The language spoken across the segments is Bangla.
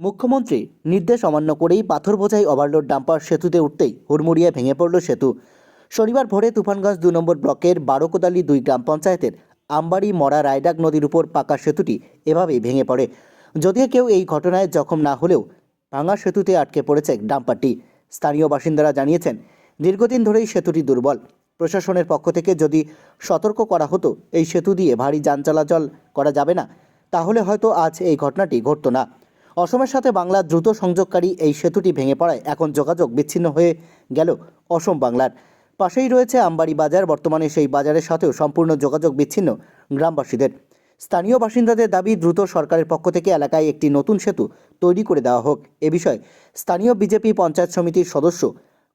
মুখ্যমন্ত্রী নির্দেশ অমান্য করেই পাথর বোঝাই ওভারলোড ডাম্পার সেতুতে উঠতেই হুড়মুড়িয়ে ভেঙে পড়ল সেতু। শনিবার ভোরে তুফানগঞ্জ দু নম্বর ব্লকের বারোকোদালি দুই গ্রাম পঞ্চায়েতের আমবাড়ি মরা রায়ডাক নদীর উপর পাকা সেতুটি এভাবেই ভেঙে পড়ে। যদিও কেউ এই ঘটনায় জখম না হলেও ভাঙা সেতুতে আটকে পড়েছে ডাম্পারটি। স্থানীয় বাসিন্দারা জানিয়েছেন, দীর্ঘদিন ধরেই সেতুটি দুর্বল। প্রশাসনের পক্ষ থেকে যদি সতর্ক করা হতো, এই সেতু দিয়ে ভারী যান চলাচল করা যাবে না, তাহলে হয়তো আজ এই ঘটনাটি ঘটতো না। অসমের সাথে বাংলার দ্রুত সংযোগকারী এই সেতুটি ভেঙে পড়ায় এখন যোগাযোগ বিচ্ছিন্ন হয়ে গেল অসম বাংলার। পাশেই রয়েছে আমবাড়ি বাজার, বর্তমানে সেই বাজারের সাথেও সম্পূর্ণ যোগাযোগ বিচ্ছিন্ন গ্রামবাসীদের। স্থানীয় বাসিন্দাদের দাবি, দ্রুত সরকারের পক্ষ থেকে এলাকায় একটি নতুন সেতু তৈরি করে দেওয়া হোক। এ বিষয়ে স্থানীয় বিজেপি পঞ্চায়েত সমিতির সদস্য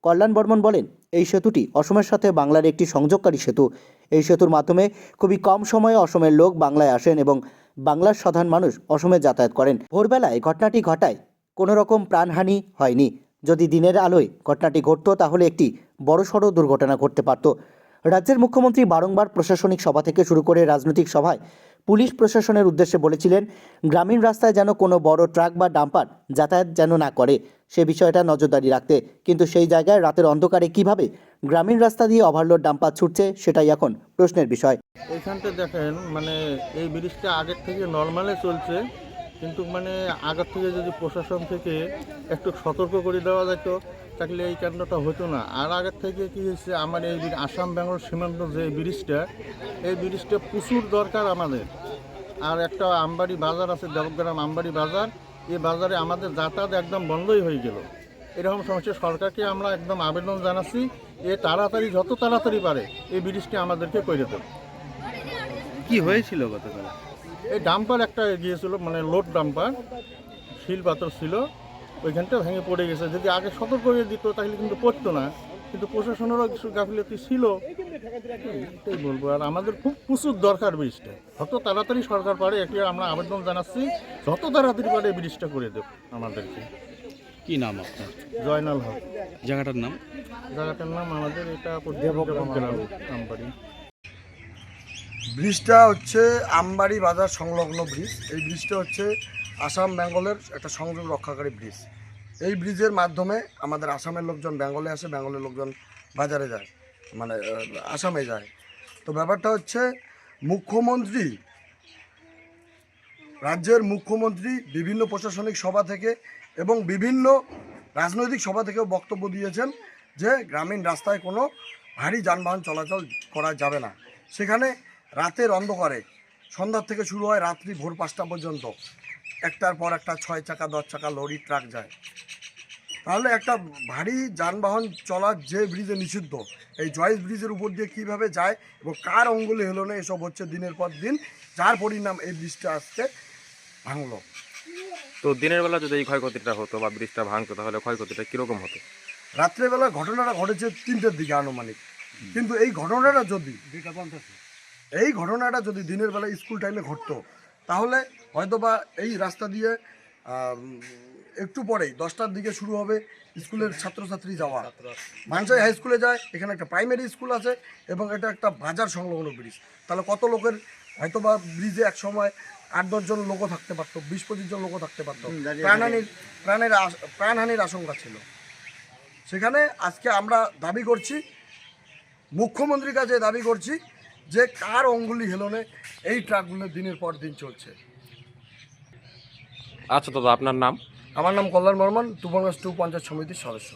কল্যাণ বর্মন বলেন, এই সেতুটি অসমের সাথে বাংলার একটি সংযোগকারী সেতু। এই সেতুর মাধ্যমে খুবই কম সময়ে অসমের লোক বাংলায় আসেন এবং বাংলার সাধারণ মানুষ অসমে যাতায়াত করেন। ভোরবেলায় ঘটনাটি ঘটায় কোনো রকম প্রাণহানি হয়নি। যদি দিনের আলোয় ঘটনাটি ঘটতো, তাহলে একটি বড়সড় দুর্ঘটনা ঘটতে পারত। রাজ্যের মুখ্যমন্ত্রী বারংবার প্রশাসনিক সভা থেকে শুরু করে রাজনৈতিক সভায় পুলিশ প্রশাসনের উদ্দেশ্যে বলেছিলেন, গ্রামীণ রাস্তায় যেন কোনো বড় ট্রাক বা ডাম্পার যাতায়াত যেন না করে, সে বিষয়টা নজরদারি রাখতে। কিন্তু সেই জায়গায় রাতের অন্ধকারে কীভাবে গ্রামীণ রাস্তা দিয়ে ওভারলোড ডাম্পার ছুটছে, সেটাই এখন প্রশ্নের বিষয়। এইখানটা দেখেন মানে এই ব্রিজটা আগের থেকে নর্মালে চলছে, কিন্তু মানে আগের থেকে যদি প্রশাসন থেকে একটু সতর্ক করে দেওয়া যেত, তাহলে এই কাণ্ডটা হতো না। আর আগের থেকে কি হয়েছে, আমার এই আসাম, বেঙ্গল সীমান্ত যে ব্রিজটা, এই ব্রিজটা প্রচুর দরকার আমাদের। আর একটা আমবাড়ি বাজার আছে, দেবগ্রাম আমবাড়ি বাজার, এই বাজারে আমাদের যাতায়াত একদম বন্ধই হয়ে গেল। এরকম সমস্যা, সরকারকে আমরা একদম আবেদন জানাচ্ছি এ তাড়াতাড়ি, যত তাড়াতাড়ি পারে, এই ব্রিজটি আমাদেরকে করে দেবে। কি হয়েছিল গতকাল? এই ডাম্পার একটা গিয়েছিল মানে লোড ডাম্পার শিল পাথর ছিল ওইখানটা ভেঙে পড়ে গেছে। যদি আগে সতর্ক করে দিত তাহলে কিন্তু পড়তো না। কিন্তু প্রশাসনেরও কিছু গাফিলতি ছিল। এটাই বলব। আর আমাদের খুব প্রচুর দরকার ব্রিজটা। যত তাড়াতাড়ি সরকার পারে এটি আমরা আবেদন জানাচ্ছি যত তাড়াতাড়ি পারে ব্রিজটা করে দেব আমাদেরকে। কি নাম আপনার? জয়নাল হক। জায়গাটার নাম? জায়গাটার নাম আমাদের এটা দেবগ্রাম ব্রিজটা হচ্ছে আমবাড়ি বাজার সংলগ্ন ব্রিজ। এই ব্রিজটা হচ্ছে আসাম বেঙ্গলের একটা সংযোগ রক্ষাকারী ব্রিজ। এই ব্রিজের মাধ্যমে আমাদের আসামের লোকজন বেঙ্গলে আসে, বেঙ্গলের লোকজন বাজারে যায় মানে আসামে যায়। তো ব্যাপারটা হচ্ছে মুখ্যমন্ত্রী, রাজ্যের মুখ্যমন্ত্রী, বিভিন্ন প্রশাসনিক সভা থেকে এবং বিভিন্ন রাজনৈতিক সভা থেকেও বক্তব্য দিয়েছেন যে, গ্রামীণ রাস্তায় কোনো ভারী যানবাহন চলাচল করা যাবে না। সেখানে রাতের অন্ধকারে। সন্ধ্যার থেকে শুরু হয় রাত্রি ভোর পাঁচটা পর্যন্ত। একটার পর একটা ছয় চাকা দশ চাকা লরি ট্রাক যায়। তাহলে একটা ভারী যানবাহন চলার যে ব্রিজে নিষিদ্ধ এই জয়েস ব্রিজের উপর দিয়ে কীভাবে যায় এবং কার অঙ্গুলি হলো না এসব হচ্ছে দিনের পর দিন যার পরিণাম এই ব্রিজটা আজকে ভাঙলো। তো দিনের বেলা যদি এই ক্ষয়ক্ষতিটা হতো বা ব্রিজটা ভাঙতো তাহলে ক্ষয়ক্ষতিটা কীরকম হতো? রাত্রেবেলা ঘটনাটা ঘটেছে তিনটের দিকে আনুমানিক। কিন্তু এই ঘটনাটা যদি এই ঘটনাটা যদি দিনের বেলা স্কুল টাইমে ঘটতো তাহলে হয়তোবা এই রাস্তা দিয়ে একটু পরেই দশটার দিকে শুরু হবে স্কুলের ছাত্রছাত্রী যাওয়া। মানসাই হাই স্কুলে যায় এখানে একটা প্রাইমারি স্কুল আছে এবং এটা একটা বাজার সংলগ্ন ব্রিজ তাহলে কত লোকের হয়তোবা ব্রিজে এক সময় আট দশজন লোকও থাকতে পারতো বিশ পঁচিশ জন লোকও থাকতে পারতো। প্রাণহানির প্রাণের প্রাণহানির আশঙ্কা ছিল। সেখানে আজকে আমরা দাবি করছি মুখ্যমন্ত্রীর কাছে দাবি করছি যে কার অঙ্গুলি হেলনে এই ট্রাকগুলো দিনের পর দিন চলছে। আচ্ছা দাদা আপনার নাম? আমার নাম কল্যাণ বর্মন টুপনগঞ্জ টু পঞ্চায়েত সমিতির সদস্য।